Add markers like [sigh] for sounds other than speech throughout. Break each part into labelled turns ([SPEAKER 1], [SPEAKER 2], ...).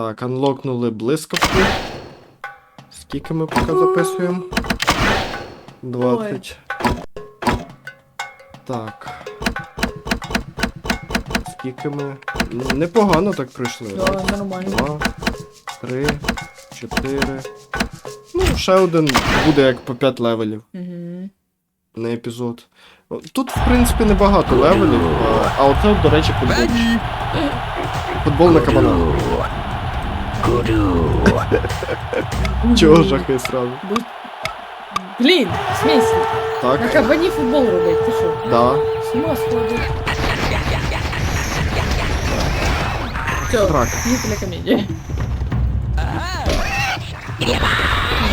[SPEAKER 1] Так, анлокнули блискавку. Скільки ми поки записуємо? 20. Так. Скільки ми. Ну, Непогано так пройшли.
[SPEAKER 2] Да, нормально.
[SPEAKER 1] Два, три, чотири. Ну, ще один буде як по 5 левелів
[SPEAKER 2] Угу.
[SPEAKER 1] на епізод. Тут, в принципі, небагато левелів, а, а оце, до речі, футбол. Футбол на кабанах. Чого жахи сразу?
[SPEAKER 2] Блін, в смислі? На
[SPEAKER 1] Так,
[SPEAKER 2] кабані футбол робить, ти що?
[SPEAKER 1] да.
[SPEAKER 2] З ума сходить. Все,
[SPEAKER 1] Трак.
[SPEAKER 2] не для комедії.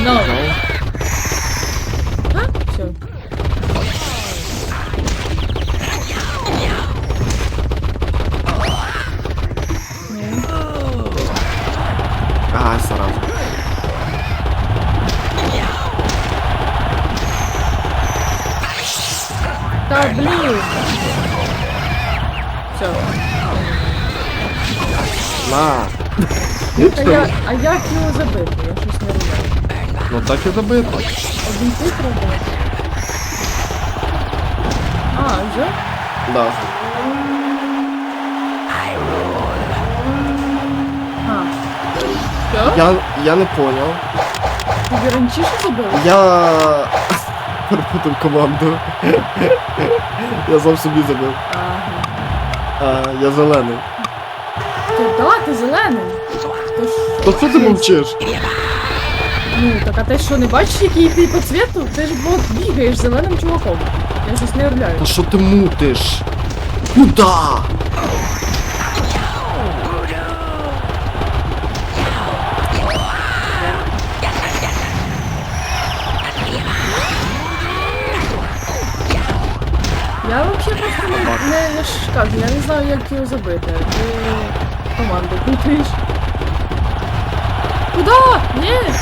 [SPEAKER 2] No. Все.
[SPEAKER 1] На.
[SPEAKER 2] А, я, а як його забити? Я щось не розумію.
[SPEAKER 1] Ну так і забито.
[SPEAKER 2] Тип робить. А, вже?
[SPEAKER 1] Да.
[SPEAKER 2] А. Що?
[SPEAKER 1] Я, я не поняв.
[SPEAKER 2] Ти раніше забив?
[SPEAKER 1] Я перепутав команду. я сам собі забив.
[SPEAKER 2] Ага.
[SPEAKER 1] А, я зелений.
[SPEAKER 2] Ти, да, ти зелений. То
[SPEAKER 1] що ти мовчиш?
[SPEAKER 2] Ну, так а ти що, не бачиш, який ти по цвіту? Ти ж бо бігаєш зеленим чуваком. Я щось не уявляю.
[SPEAKER 1] Та що ти мутиш? Куда?
[SPEAKER 2] Я просто не, не, ж кажу, я не знаю, як його забити. Ти команду крутиш. Куда? Ні!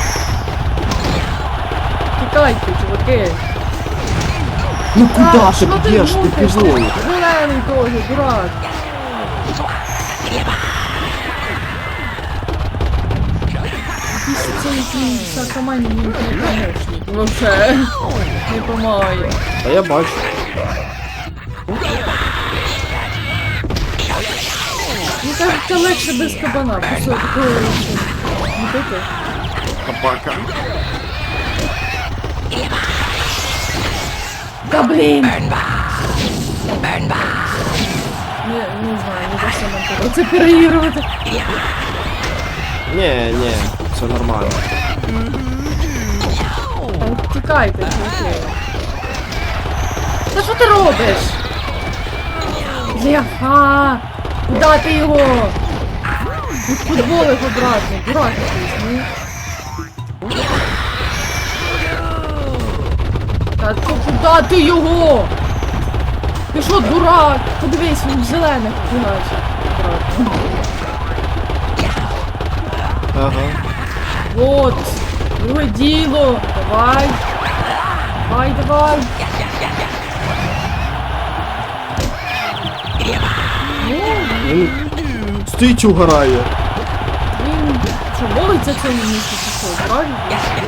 [SPEAKER 2] Тікайте, чуваки.
[SPEAKER 1] Ну куда ти
[SPEAKER 2] що
[SPEAKER 1] б'єш? Ти
[SPEAKER 2] мутиш?
[SPEAKER 1] півою.
[SPEAKER 2] Зелений тоже, дурак. Сакамань мені не помощник. Вообще. Не помагає.
[SPEAKER 1] Та я бачу.
[SPEAKER 2] Кажеться, легше без кабана. Просто такого.
[SPEAKER 1] Кабака.
[SPEAKER 2] Та блін! Не, не знаю, не за що нам треба це переігрувати.
[SPEAKER 1] Ні, ні, все нормально.
[SPEAKER 2] Та Тікайте, чуваки. Та що ти робиш? Бляха! Куда ти його? Ну футболик обратно, дурак якийсь, ну. Та то куди ти його? Ти що, дурак? Подивись, він в зелених фігачить.
[SPEAKER 1] Ага.
[SPEAKER 2] Вот, друге діло. Давай. Давай, давай.
[SPEAKER 1] Стоїть угорає.
[SPEAKER 2] він що, молиться цьому місці чи що, правильно?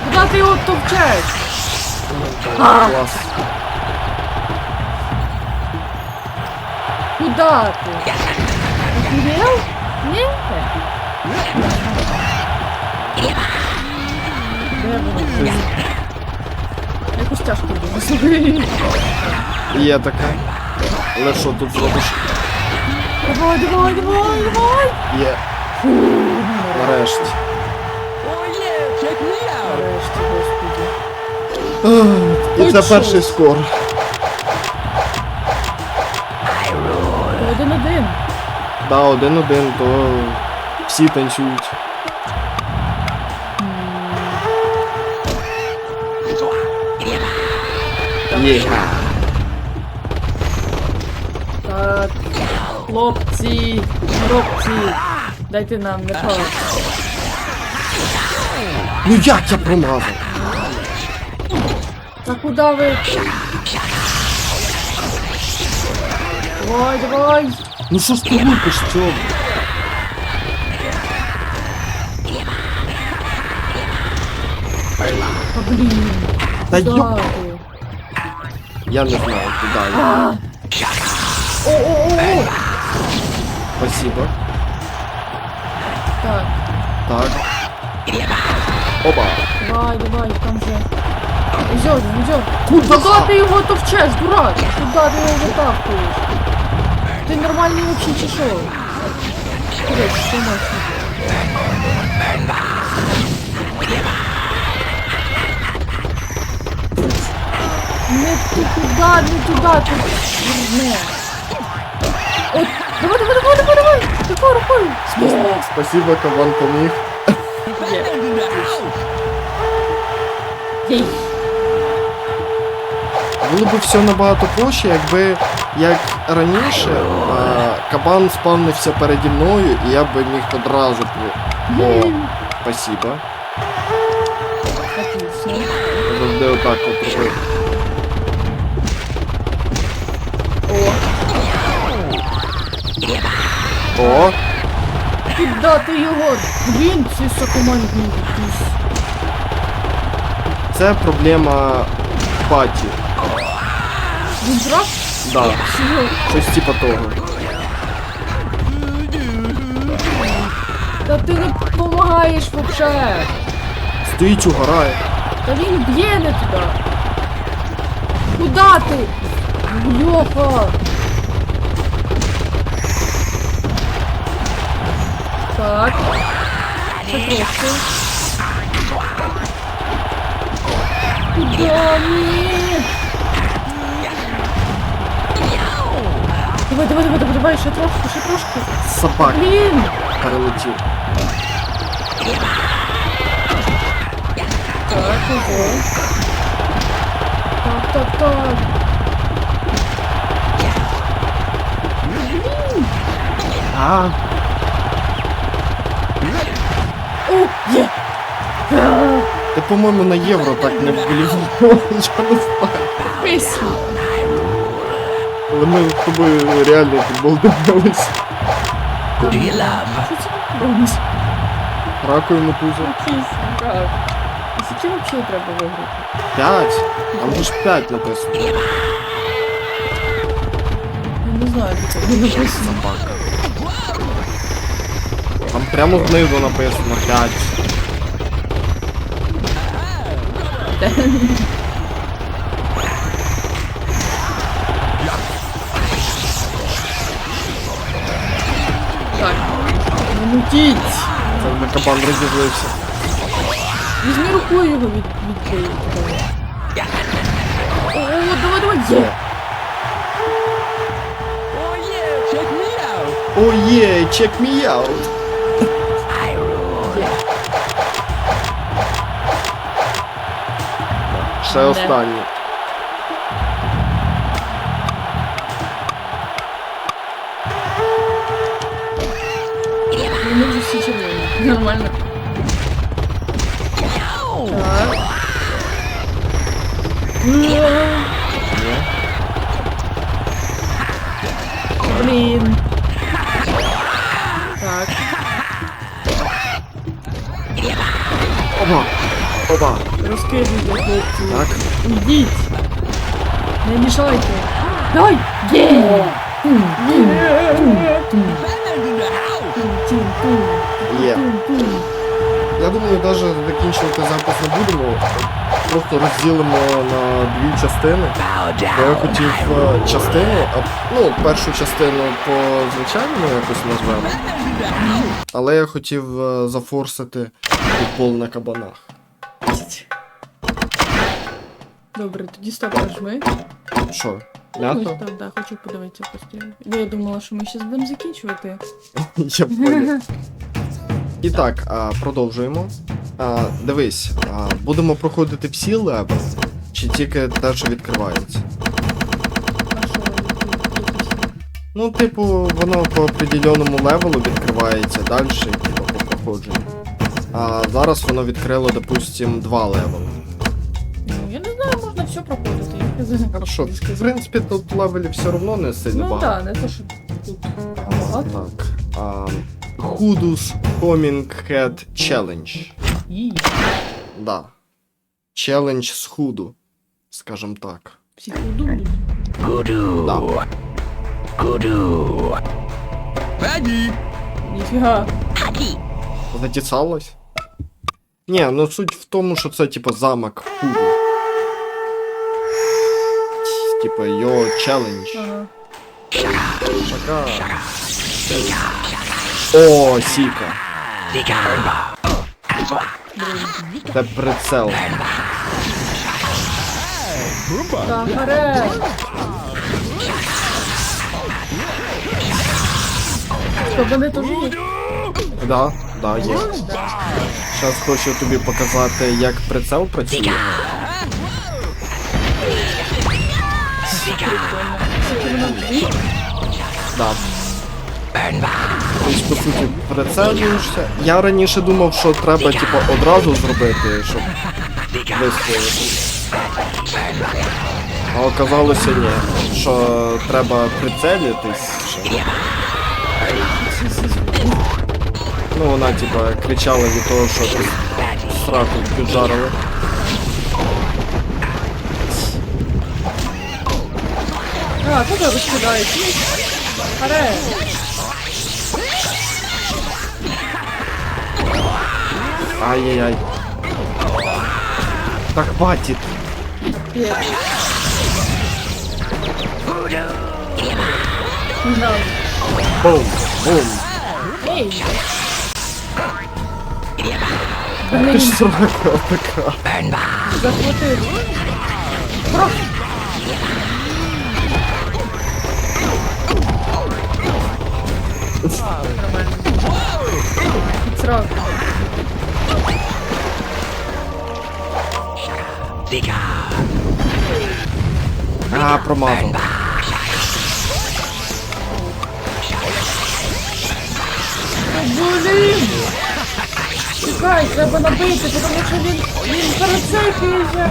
[SPEAKER 2] Куди ти його товчеш?
[SPEAKER 1] Клас.
[SPEAKER 2] куди ти? Офігел? Ні? Де воно? Якось тяжко було.
[SPEAKER 1] Є таке. Але що тут зробиш?
[SPEAKER 2] Давай, давай, давай, давай.
[SPEAKER 1] Є. Нарешті.
[SPEAKER 2] Нарешті, господи.
[SPEAKER 1] І це перший скор.
[SPEAKER 2] Один-один.
[SPEAKER 1] Да, один-один, то всі танцюють. Є.
[SPEAKER 2] Хлопці, хлопці, дайте нам не палити.
[SPEAKER 1] Ну як я промазав?
[SPEAKER 2] Та куди ви? Давай, давай!
[SPEAKER 1] Ну що ж ти лупиш, цього?
[SPEAKER 2] Та блін.
[SPEAKER 1] Та
[SPEAKER 2] йо...
[SPEAKER 1] Я не знаю, куди
[SPEAKER 2] я. О-о-о!
[SPEAKER 1] Спасибо.
[SPEAKER 2] Так,
[SPEAKER 1] Так. Опа.
[SPEAKER 2] давай, давай, там же. Идет, идет.
[SPEAKER 1] Куда?
[SPEAKER 2] Куда ты его товчешь, дурак? Куда ты его вытаскиваешь? Ты нормальный вообще чешел. Блять, что нахуй? Не туда, не туда, ты не. От, давай, давай, давай, давай, давай. Рукой. Смело.
[SPEAKER 1] Спасибо, кабан поміг.
[SPEAKER 2] Ей.
[SPEAKER 1] Було б все набагато проще, якби як раніше а, кабан спавнився переді мною, і я би міг одразу по. О, спасибо. Завжди отак от робив.
[SPEAKER 2] О,
[SPEAKER 1] О,
[SPEAKER 2] куда ти його? Блін, ці сокомандні якісь.
[SPEAKER 1] це проблема паті.
[SPEAKER 2] Він зрав?
[SPEAKER 1] Да,
[SPEAKER 2] Всього.
[SPEAKER 1] щось типа того.
[SPEAKER 2] Та ти не допомагаєш вообще.
[SPEAKER 1] Стоїть угорає.
[SPEAKER 2] Та він б'є не туди. Куда ти? Льоха. Так. Ще трошки. Куда ні? Давай, давай, давай, давай, давай, ще трошки, ще трошки.
[SPEAKER 1] Собак
[SPEAKER 2] Блін!
[SPEAKER 1] перелетів.
[SPEAKER 2] Так, ого. Так, так, так.
[SPEAKER 1] А,
[SPEAKER 2] О, є!
[SPEAKER 1] ти, по-моєму, на євро так не вболівав. Я [laughs] не знаю.
[SPEAKER 2] Писню.
[SPEAKER 1] Але ми з тобою реально футбол дивилися.
[SPEAKER 2] Що це робить?
[SPEAKER 1] Ракою мотузу.
[SPEAKER 2] Писню, как? А скільки взагалі треба виграти?
[SPEAKER 1] П'ять. Там же ж п'ять написано.
[SPEAKER 2] Я не знаю, де це буде написано.
[SPEAKER 1] Собака. Там прямо знизу написано 5.
[SPEAKER 2] Так. Не мутіть.
[SPEAKER 1] Це вже кабан розізлився.
[SPEAKER 2] Візьми рукою його від, відбий. О, о, давай, давай, є.
[SPEAKER 1] О є, check me out. Ще останній.
[SPEAKER 2] Вони вже всі червоні. Нормально. Так.
[SPEAKER 1] Ні.
[SPEAKER 2] Блін. Так.
[SPEAKER 1] Опа. Опа.
[SPEAKER 2] Розкидуйте, хлопці.
[SPEAKER 1] Так.
[SPEAKER 2] Йдіть. Не мішайте. Давай. Є.
[SPEAKER 1] Є. Я думаю, навіть закінчувати запис не будемо. Просто розділимо на дві частини. Бо я хотів е, частину, а, ну, першу частину по звичайному якось назвемо. Але я хотів е, зафорсити футбол на кабанах.
[SPEAKER 2] Добре, тоді стоп нажми.
[SPEAKER 1] Що?
[SPEAKER 2] Ось
[SPEAKER 1] М'ято?
[SPEAKER 2] так, да, хочу подивитися постійно. Бо я думала, що ми зараз будемо закінчувати. [laughs]
[SPEAKER 1] Я понял. [laughs] І так, а, продовжуємо. А, дивись, а, будемо проходити всі левели, чи тільки те, що відкривається.
[SPEAKER 2] А що, якісь?
[SPEAKER 1] Ну, типу, воно по определеному левелу відкривається далі, типу, по проходженню. А зараз воно відкрило, допустим, два левели.
[SPEAKER 2] Все хз.
[SPEAKER 1] Хорошо, в принципі, тут левелів все одно не сильно
[SPEAKER 2] Ну
[SPEAKER 1] багато.
[SPEAKER 2] так, не те, що тут багато.
[SPEAKER 1] Так. А, Hudus Homing Head Challenge.
[SPEAKER 2] І
[SPEAKER 1] Да. челендж з худу. Скажем так.
[SPEAKER 2] Всі ходують.
[SPEAKER 1] Да.
[SPEAKER 2] Ніфіга.
[SPEAKER 1] Затісалось? Ні, ну суть в тому, що це типа замок худу. Типа його челендж.
[SPEAKER 2] Ага.
[SPEAKER 1] Шака. О, сіка. Це прицел.
[SPEAKER 2] Є?
[SPEAKER 1] Да, да, є. Зараз хочу тобі показати, як прицел працює. Да. Тобто, по суті, прицелюєшся. Я раніше думав, що треба, типу, одразу зробити, щоб вистрілити. А оказалося ні. Що треба прицелитись. ще. Ну, вона, типа, кричала від того, що ти сраку піджарили.
[SPEAKER 2] А, тут розкидають. Харе.
[SPEAKER 1] Ай-яй-яй. Так хватит.
[SPEAKER 2] Є. Да.
[SPEAKER 1] Бум, бум.
[SPEAKER 2] Ей,
[SPEAKER 1] Ти ж срака така.
[SPEAKER 2] захватив. Про. Підсрав.
[SPEAKER 1] А, промазав.
[SPEAKER 2] Блін! Чекай, треба набити, тому що він, він перецепується.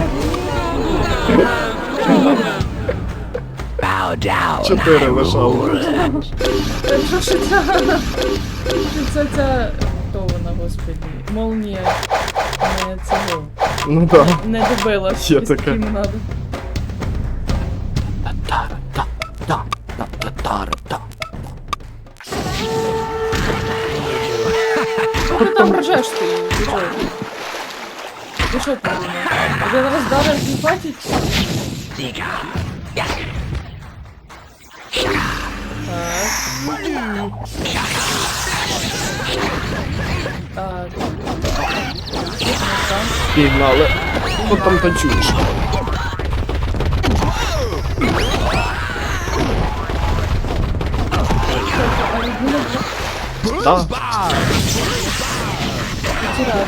[SPEAKER 1] Чотири лишало.
[SPEAKER 2] Та Що ж це? Що це ця... Хто вона, господи? Молнія. Не цього.
[SPEAKER 1] Ну да.
[SPEAKER 2] Не добилась.
[SPEAKER 1] Є
[SPEAKER 2] із
[SPEAKER 1] таке.
[SPEAKER 2] ким надо. Що ти там ржеш ти? Ти що? Ти що там? Один раз дарив не хватить?
[SPEAKER 1] Пігнали. Хто там танцюєш? Да.
[SPEAKER 2] Тираю.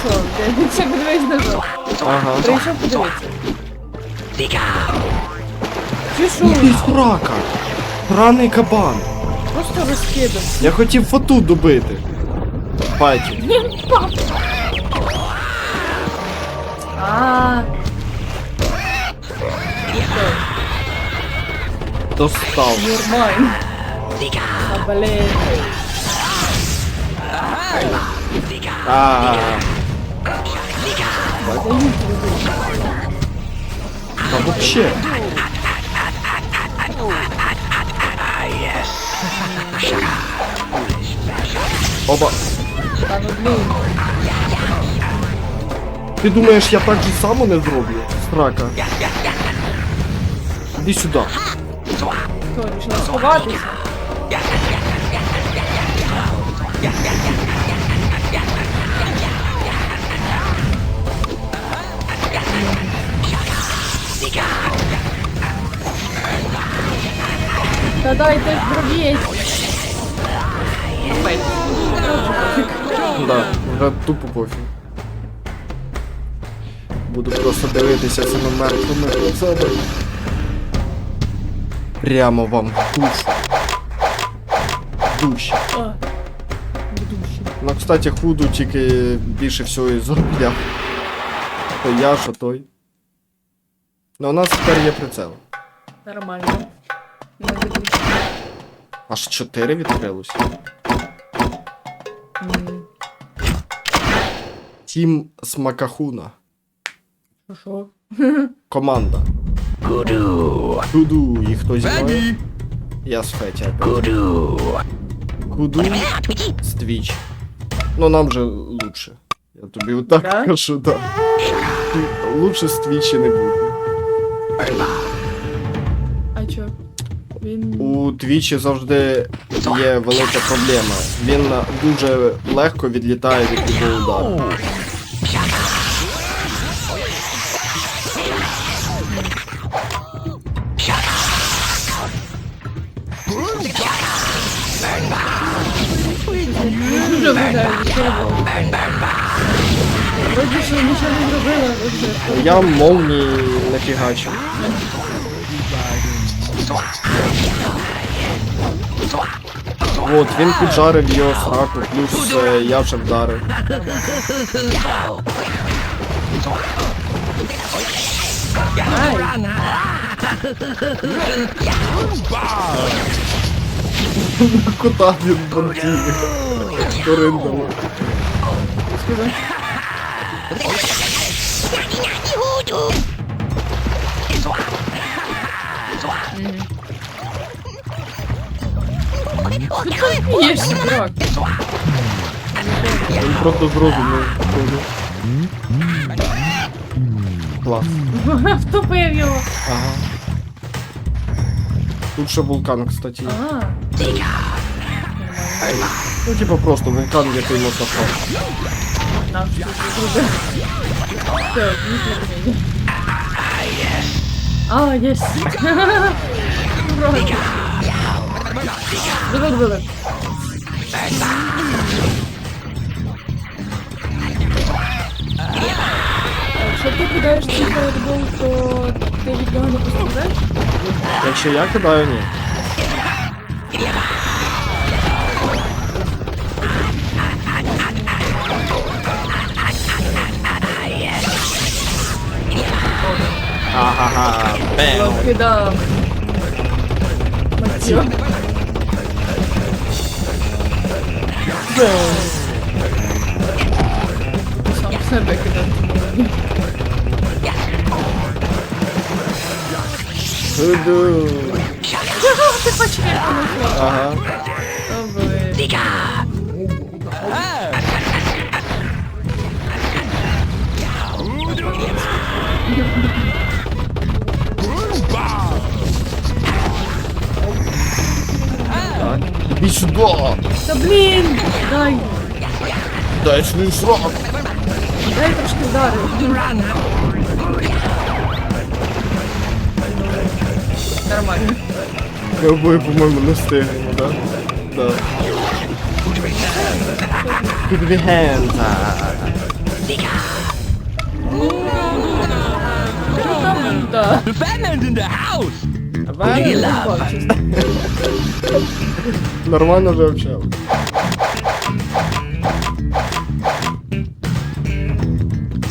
[SPEAKER 2] Що? Він ще подивись на жовт.
[SPEAKER 1] Ага.
[SPEAKER 2] Прийшов подивитися. Чи що?
[SPEAKER 1] Ти срака. Раний кабан.
[SPEAKER 2] Просто розкидав.
[SPEAKER 1] Я хотів фоту добити. Паті.
[SPEAKER 2] А.
[SPEAKER 1] Достав.
[SPEAKER 2] Нормально. А, блин.
[SPEAKER 1] А.
[SPEAKER 2] Даю тобі.
[SPEAKER 1] Та вообще. Оба.
[SPEAKER 2] Та ну блін.
[SPEAKER 1] Ти думаєш, я так же само не зроблю? Срака. Іди сюди.
[SPEAKER 2] Що, рішила сховатися? Та дайте зробіть.
[SPEAKER 1] Да, вже тупо пофіг. Буду просто дивитися цими мертвими хлопцями. Прямо вам в душу. В Душі. Ну, кстати, худу тільки більше всього і заробляв. То я, що той. Ну, у нас тепер є прицел.
[SPEAKER 2] Нормально. Не дивлюсь.
[SPEAKER 1] Аж 4 відкрилося.
[SPEAKER 2] М,
[SPEAKER 1] Тім Смакахуна.
[SPEAKER 2] Що що? [laughs]
[SPEAKER 1] Команда. Куду. Куду. І хто зі мною? Я з Феті. Куду. Куду. З Твіч. Ну нам же лучше. Я тобі отак
[SPEAKER 2] Да?
[SPEAKER 1] кажу, да. Лучше з Твічі не буде.
[SPEAKER 2] А чо? Він.
[SPEAKER 1] У Твічі завжди є велика проблема. Він дуже легко відлітає від удару.
[SPEAKER 2] Дуже виглядає, що робила. Вроді що нічого не зробила, але
[SPEAKER 1] Я молнії не фігачив. От, він поджарив його сраку, плюс е, я вже вдарив.
[SPEAKER 2] Ай,
[SPEAKER 1] Куди він бантіє? Кориндало.
[SPEAKER 2] сказав. Є ж дурак.
[SPEAKER 1] Він просто зрозумів. походу. Клас.
[SPEAKER 2] Втопив його.
[SPEAKER 1] Ага. Тут ще вулкан, кстати. є.
[SPEAKER 2] Ага.
[SPEAKER 1] Ну, типа просто вулкан, який можна впасти.
[SPEAKER 2] Нам що це зробив. Так, ніхто не вміє. А, єс. Ура. Давай, давай. Якщо ти кидаєш цей фаєрбол, то ти від нього не постраждаєш?
[SPEAKER 1] Якщо я кидаю, ні. Ага, бем.
[SPEAKER 2] Кидав. Матьо. Сам себе кидав.
[SPEAKER 1] Туду.
[SPEAKER 2] Ти хочеш
[SPEAKER 1] Ага.
[SPEAKER 2] Добре.
[SPEAKER 1] Іди сюди.
[SPEAKER 2] Та блін! Дай!
[SPEAKER 1] Дай свій срок.
[SPEAKER 2] Дай трошки вдарив. Нормально.
[SPEAKER 1] Ми обоє, по-моєму, не встигнемо, да? Да. Put your hands up.
[SPEAKER 2] Що там? Да.
[SPEAKER 3] The Batman's in the house!
[SPEAKER 1] Нормально общав.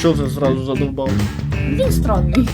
[SPEAKER 1] Чого ти зразу задовбав?
[SPEAKER 2] Він странний.